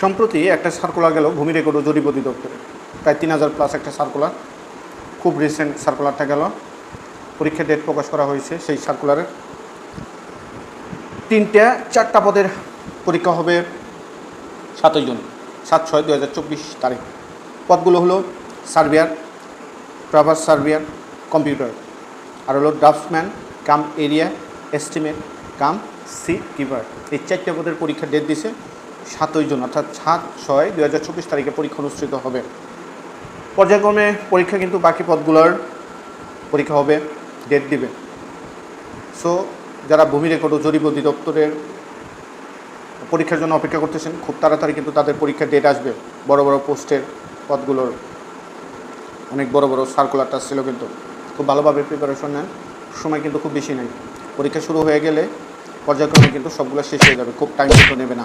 সম্প্রতি একটা সার্কুলার গেল, ভূমি রেকর্ড ও জরিপ অধিদপ্তরে। প্রায় তিন হাজার প্লাস একটা সার্কুলার খুব রিসেন্ট সার্কুলারটা গেল। পরীক্ষার ডেট প্রকাশ করা হয়েছে সেই সার্কুলারের তিনটা, চারটা পদের পরীক্ষা হবে সাতই জুন, সাত ছয় দু হাজার চব্বিশ তারিখ। পদগুলো হলো সার্ভিয়ার ট্রাভার্স সার্ভিয়ার, কম্পিউটার। আর হলো draftsman, cum area, estimate, cum sea keeper এই চারটে পদের পরীক্ষার ডেট দিছে সাতই জুন, অর্থাৎ সাত ছয় দু হাজার চব্বিশ তারিখে পরীক্ষা অনুষ্ঠিত হবে। পর্যায়ক্রমে পরীক্ষা কিন্তু বাকি পদগুলোর পরীক্ষা হবে ডেট দিবে। সো যারা ভূমি রেকর্ড ও জরিপ অধিদপ্তরের পরীক্ষার জন্য অপেক্ষা করতেছেন, খুব তাড়াতাড়ি কিন্তু তাদের পরীক্ষার ডেট আসবে, বড় বড় পোস্টের পদগুলোর। অনেক বড় বড় সার্কুলার সার্কুলারটা ছিল কিন্তু। খুব ভালোভাবে প্রিপারেশন নেন, সময় কিন্তু খুব বেশি নেই। পরীক্ষা শুরু হয়ে গেলে পর্যায়ক্রমে কিন্তু সবগুলো শেষ হয়ে যাবে, খুব টাইম কিন্তু নেবে না।